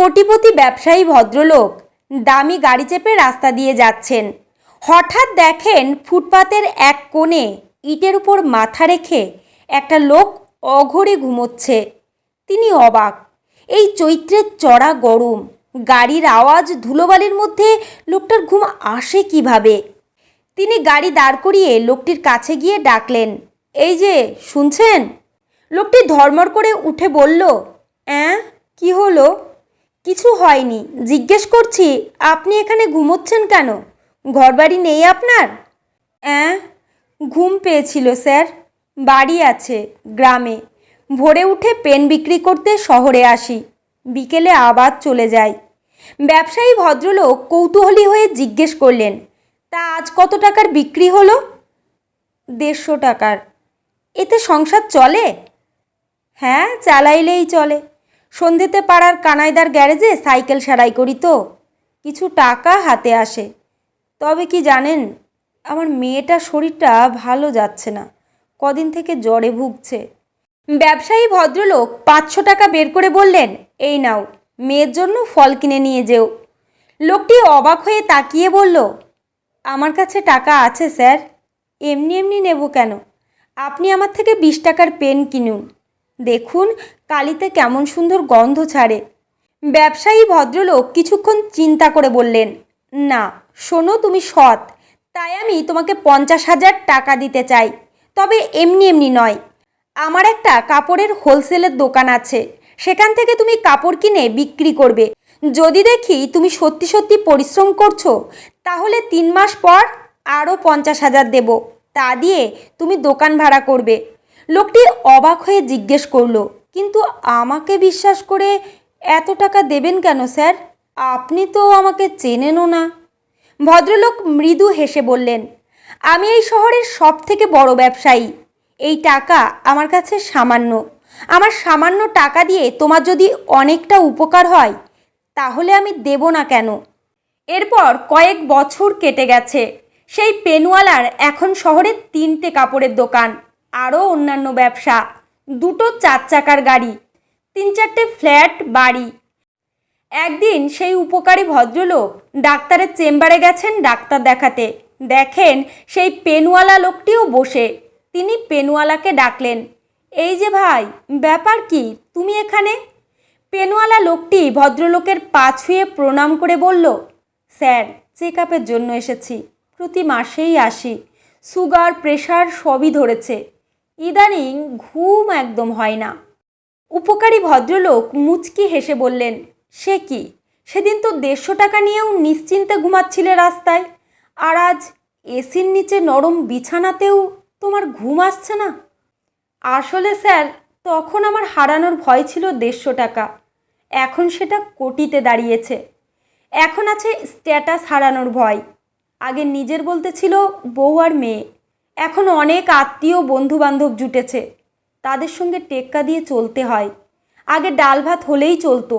কোটিপতি ব্যবসায়ী ভদ্রলোক দামি গাড়ি চেপে রাস্তা দিয়ে যাচ্ছেন। হঠাৎ দেখেন ফুটপাতের এক কোণে ইটের উপর মাথা রেখে একটা লোক অঘরে ঘুমোচ্ছে। তিনি অবাক। এই চৈত্রের চড়া গরম, গাড়ির আওয়াজ ধুলোবালির মধ্যে লোকটার ঘুম আসে কীভাবে? তিনি গাড়ি দাঁড় করিয়ে লোকটির কাছে গিয়ে ডাকলেন, এই যে, শুনছেন? লোকটি ধর্মর করে উঠে বলল, অ্যাঁ, কি হলো? কিছু হয়নি। জিজ্ঞেস করছি, আপনি এখানে ঘুমোচ্ছেন কেন? ঘরবাড়ি নেই আপনার? অ্যাঁ? ঘুম পেয়েছিল, স্যার। বাড়ি আছে, গ্রামে। ভোরে উঠে পেন বিক্রি করতে শহরে আসি। বিকেলে আবার চলে যাই। ব্যবসায়ী ভদ্রলোক কৌতূহলী হয়ে জিজ্ঞেস করলেন, তা আজ কত টাকার বিক্রি হলো? দেড়শো টাকার। এতে সংসার চলে? হ্যাঁ চালাইলেই চলে। সন্ধেতে পাড়ার কানাইদার গ্যারেজে সাইকেল সারাই করি তো। কিছু টাকা হাতে আসে। তবে কি জানেন, আমার মেয়েটার শরীরটা ভালো যাচ্ছে না। কদিন থেকে জ্বরে ভুগছে। ব্যবসায়ী ভদ্রলোক পাঁচশো টাকা বের করে বললেন, এই নাও, মেয়ের জন্য ফল কিনে নিয়ে যেও। লোকটি অবাক হয়ে তাকিয়ে বলল, আমার কাছে টাকা আছে, স্যার। এমনি এমনি নেব কেন? আপনি আমার থেকে বিশ টাকার পেন কিনুন। দেখুন, কালিতে কেমন সুন্দর গন্ধ ছাড়ে। ব্যবসায়ী ভদ্রলোক কিছুক্ষণ চিন্তা করে বললেন, না, শোনো তুমি সৎ। তাই আমি তোমাকে পঞ্চাশ হাজার টাকা দিতে চাই। তবে এমনি এমনি নয়। আমার একটা কাপড়ের হোলসেলের দোকান আছে। সেখান থেকে তুমি কাপড় কিনে বিক্রি করবে। যদি দেখি তুমি সত্যি সত্যি পরিশ্রম করছ, তাহলে তিন মাস পর আরও পঞ্চাশ হাজার দেব। তা দিয়ে তুমি দোকান ভাড়া করবে। লোকটি অবাক হয়ে জিজ্ঞেস করল, কিন্তু আমাকে বিশ্বাস করে এত টাকা দেবেন কেন, স্যার? আপনি তো আমাকে চেনেনও না। ভদ্রলোক মৃদু হেসে বললেন, আমি এই শহরের সব থেকে বড় ব্যবসায়ী। এই টাকা আমার কাছে সামান্য। আমার সামান্য টাকা দিয়ে তোমার যদি অনেকটা উপকার হয়, তাহলে আমি দেব না কেন? এরপর কয়েক বছর কেটে গেছে। সেই পেনওয়ালার এখন শহরে তিনটে কাপড়ের দোকান। আরও অন্যান্য ব্যবসা। দুটো চার চাকার গাড়ি, তিন চারটে ফ্ল্যাট বাড়ি। একদিন সেই উপকারী ভদ্রলোক ডাক্তারের চেম্বারে গেছেন ডাক্তার দেখাতে। দেখেন সেই পেনওয়ালা লোকটিও বসে। তিনি পেনওয়ালাকে ডাকলেন, এই যে ভাই, ব্যাপার কি? তুমি এখানে? পেনওয়ালা লোকটি ভদ্রলোকের পা ছুঁয়ে প্রণাম করে বলল, স্যার চেক আপের জন্য এসেছি। প্রতি মাসেই আসি। সুগার, প্রেশার সবই ধরেছে। ইদানিং ঘুম একদম হয় না। উপকারী ভদ্রলোক মুচকি হেসে বললেন, সে কি? সেদিন তো দেড়শো টাকা নিয়েও নিশ্চিন্তে ঘুমাচ্ছিলে রাস্তায়। আর আজ এসির নিচে নরম বিছানাতেও তোমার ঘুম আসছে না? আসলে স্যার, তখন আমার হারানোর ভয় ছিল দেড়শো টাকা। এখন সেটা কোটিতে দাঁড়িয়েছে। এখন আছে স্ট্যাটাস হারানোর ভয়। আগে নিজের বলতে ছিল বউ আর মেয়ে। এখন অনেক আত্মীয় বন্ধু বান্ধব জুটেছে। তাদের সঙ্গে টেক্কা দিয়ে চলতে হয়। আগে ডাল ভাত হলেই চলতো।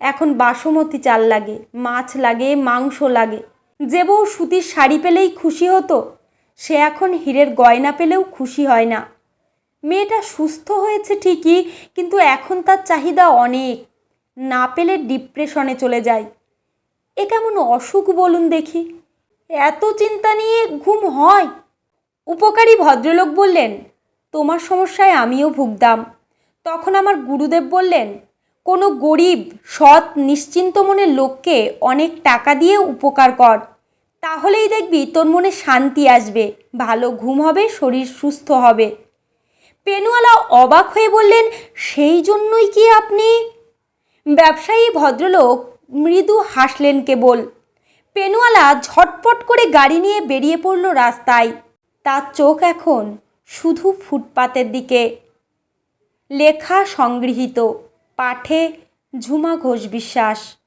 এখন বাসমতি চাল লাগে, মাছ লাগে, মাংস লাগে। যে বউ সুতির শাড়ি পেলেই খুশি হতো, সে এখন হীরের গয়না পেলেও খুশি হয় না। মেয়েটা সুস্থ হয়েছে ঠিকই, কিন্তু এখন তার চাহিদা অনেক। না পেলে ডিপ্রেশনে চলে যায়। এ কেমন অসুখ বলুন দেখি। এত চিন্তা নিয়ে ঘুম হয়। উপকারী ভদ্রলোক বললেন, তোমার সমস্যায় আমিও ভুগতাম তখন আমার গুরুদেব বললেন, কোনো গরিব, সৎ, নিশ্চিন্ত মনের লোককে অনেক টাকা দিয়ে উপকার কর। তাহলেই দেখবি তোর মনে শান্তি আসবে, ভালো ঘুম হবে, শরীর সুস্থ হবে। পেনুয়ালা অবাক হয়ে বললেন, সেই জন্যই কি আপনি? ব্যবসায়ী ভদ্রলোক মৃদু হাসলেন কেবল। পেনুয়ালা ঝটপট করে গাড়ি নিয়ে বেরিয়ে পড়ল রাস্তায়। তার চোখ এখন শুধু ফুটপাতের দিকে। লেখা সংগৃহীত পাঠে ঝুমা ঘোষ বিশ্বাস।